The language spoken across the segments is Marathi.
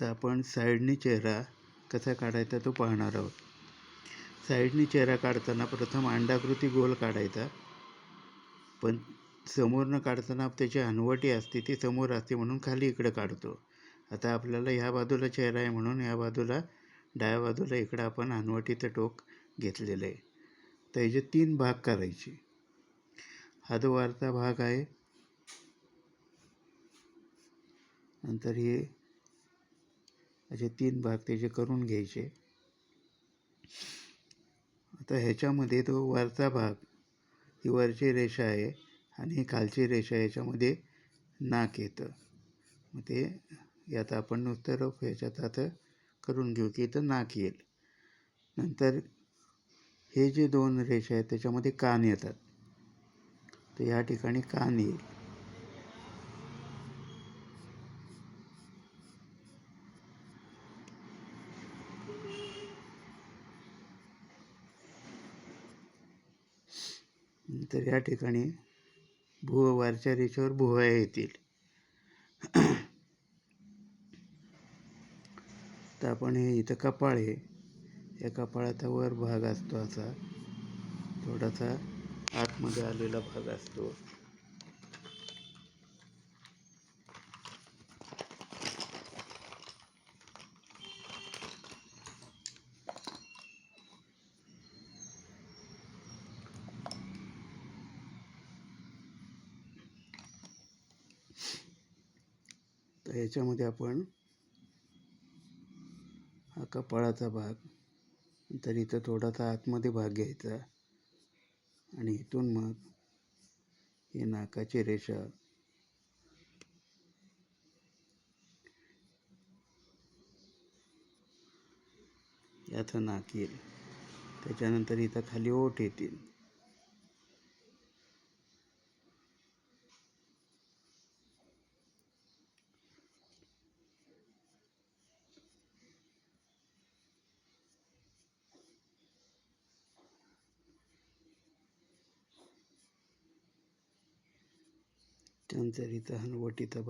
आता आपण साईडनी चेहरा कसा काढायचा तो पाहणार आहोत. साईडनी चेहरा काढताना प्रथम अंडाकृती गोल काढायचा. पण समोरनं काढताना त्याची हनवटी असते ती समोर असते म्हणून खाली इकडं काढतो. आता आपल्याला ह्या बाजूला चेहरा आहे म्हणून ह्या बाजूला डाव्या बाजूला इकडं आपण हनवटीचं टोक घेतलेलं आहे. तर ह्याचे तीन भाग करायचे. हा जो वारचा भाग आहे नंतर हे असे तीन भाग त्याचे करून घ्यायचे. आता ह्याच्यामध्ये तो वरचा भाग ही वरची रेषा आहे आणि खालची रेषा याच्यामध्ये नाक येतं. मग ते यात आपण नुसतं रफ ह्याच्यात आता करून घेऊ की इथं नाक येईल. नंतर हे जे दोन रेषा आहेत त्याच्यामध्ये कान येतात. तर या ठिकाणी कान येईल. तर या ठिकाणी भुव वारच्या रेषेवर भुवया येतील. तर आपण हे इथं कपाळ आहे. या कपाळाचा वर भाग असतो असा. थोडासा आतमध्ये आलेला भाग असतो. तर याच्यामध्ये आपण हा कपाळाचा भाग तर इथं थोडासा आतमध्ये भाग घ्यायचा आणि इथून मग ही नाकाची रेषा याचं नाक येईल. त्याच्यानंतर इथं खाली ओठ येतील. त्यानंतर इथं हनवटीचा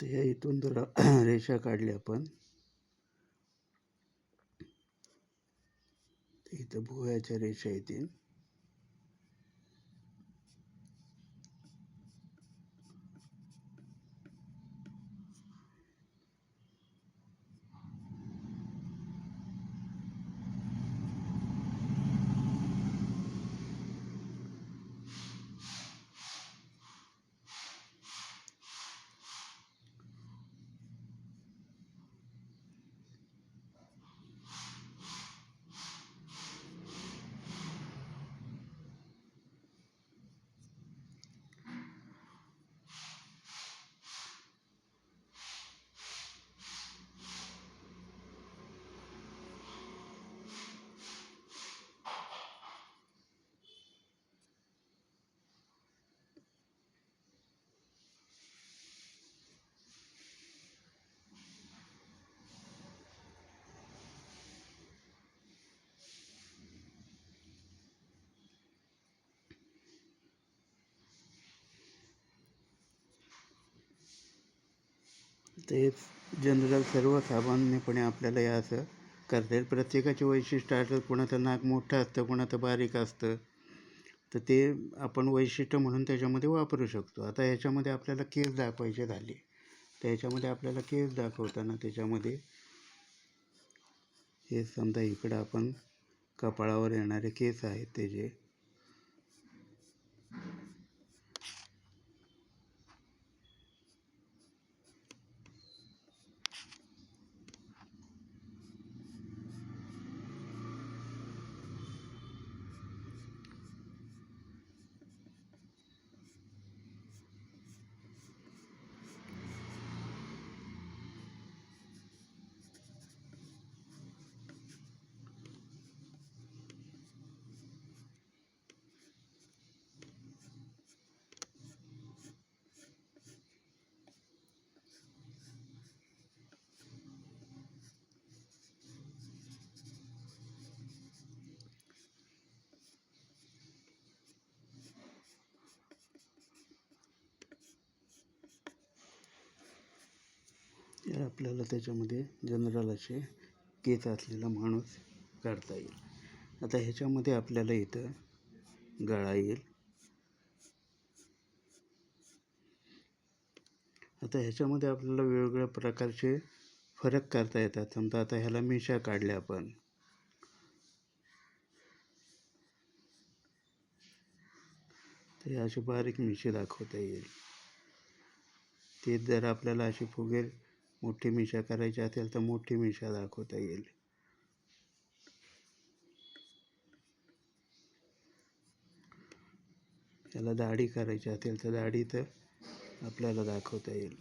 तर ह्या इथून जर रेषा काढली आपण. इथं भुवयाच्या रेषा येतील. ते जनरल सर्वसामान्यपणे आपल्याला हे असं करता येईल. प्रत्येकाचे वैशिष्ट्य असतं कोणाचं नाक मोठं असतं कोणाचं बारीक असतं. तर ते आपण वैशिष्ट्य म्हणून त्याच्यामध्ये वापरू शकतो. आता ह्याच्यामध्ये आपल्याला केस दाखवायचे झाले. तर ह्याच्यामध्ये आपल्याला केस दाखवताना त्याच्यामध्ये हे समजा इकडं आपण कपाळावर येणारे केस आहेत त्याचे तर आपल्याला त्याच्यामध्ये जनरल असे केस असलेला माणूस काढता येईल. आता ह्याच्यामध्ये आपल्याला इथं गळा येईल. आता ह्याच्यामध्ये आपल्याला वेगवेगळ्या प्रकारचे फरक करता येतात. समजा आता ह्याला मिशा काढल्या आपण. तर असे अशी बारीक मिशी दाखवता येईल. ते जर आपल्याला अशी फुगेल मोठी मिशा करायची असेल तर मोठी मिशा दाखवता येईल. त्याला दाढी करायची असेल तर दाढी तर आपल्याला दाखवता येईल.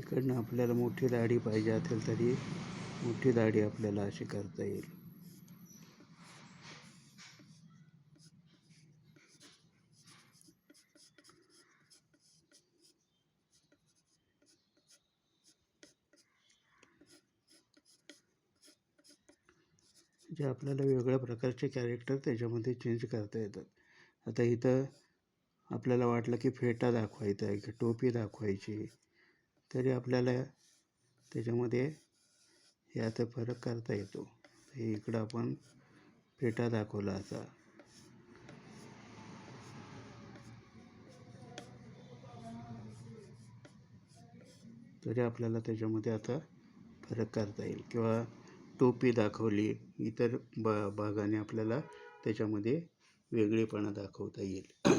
इकडनं आपल्याला मोठी दाढी पाहिजे असेल तरी मोठी दाढी आपल्याला अशी करता येईल. जे आपल्याला वेगळ्या प्रकारचे कॅरेक्टर त्याच्यामध्ये चेंज करता येतात. आता इथं आपल्याला वाटलं की फेटा दाखवायचा आहे की टोपी दाखवायची. तरी आपल्याला त्याच्यामध्ये हे आता फरक करता येतो. हे इकडं आपण फेटा दाखवला असा. तरी आपल्याला त्याच्यामध्ये आता फरक करता येईल. किंवा टोपी दाखवली इतर ब भागाने आपल्याला त्याच्यामध्ये वेगळेपणा दाखवता येईल.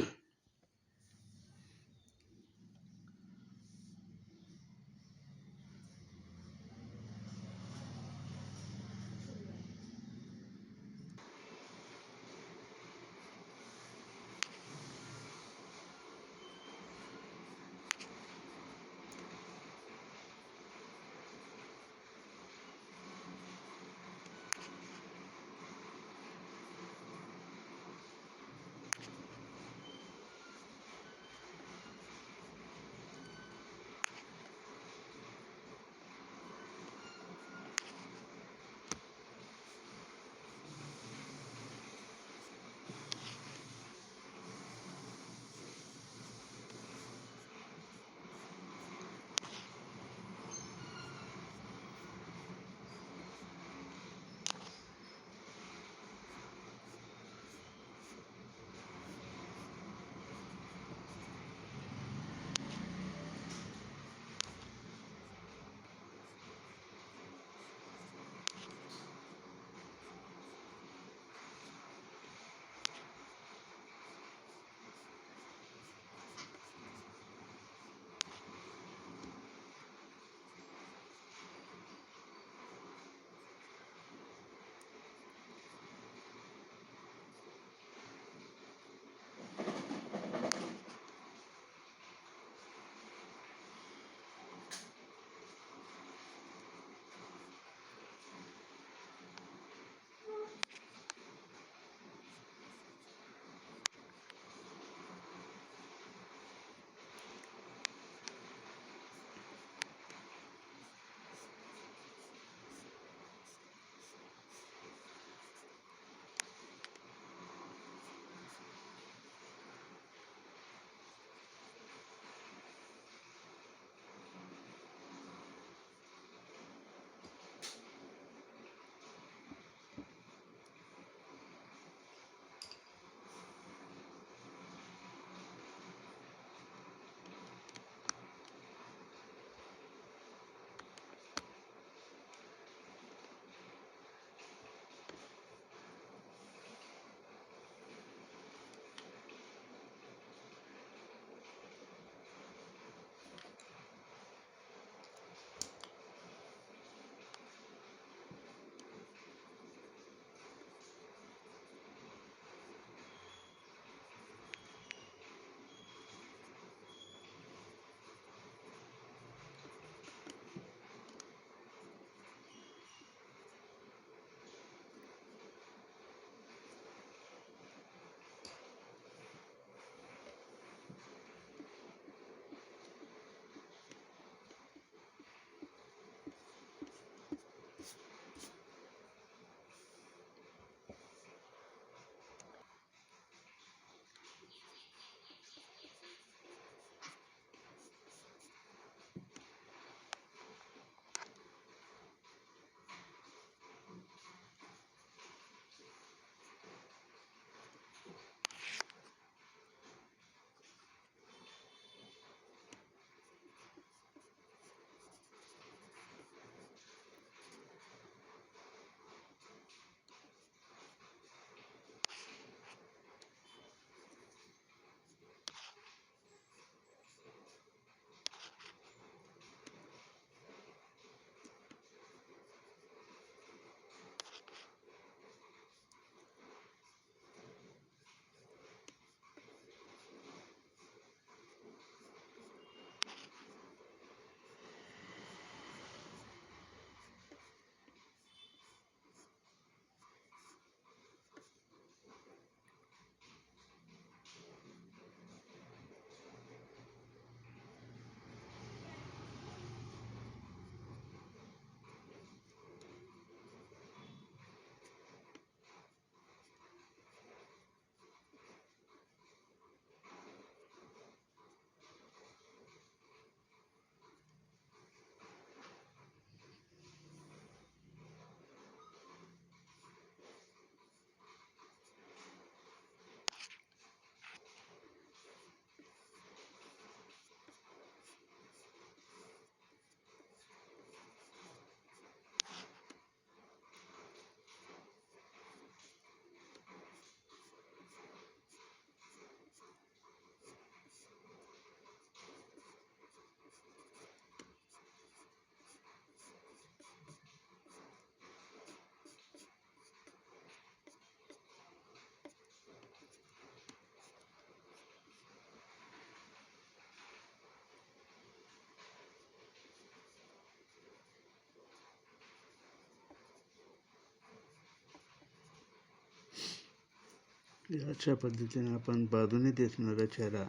अशा पद्धतीने आपण बाजूने दिसणारा चेहरा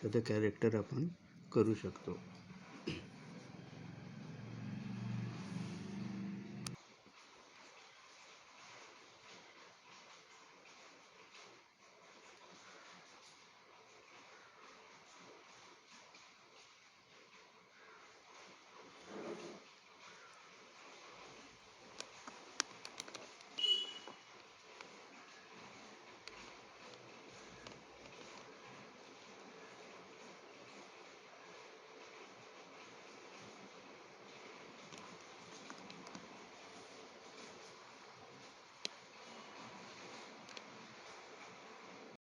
त्याचं कॅरेक्टर आपण करू शकतो.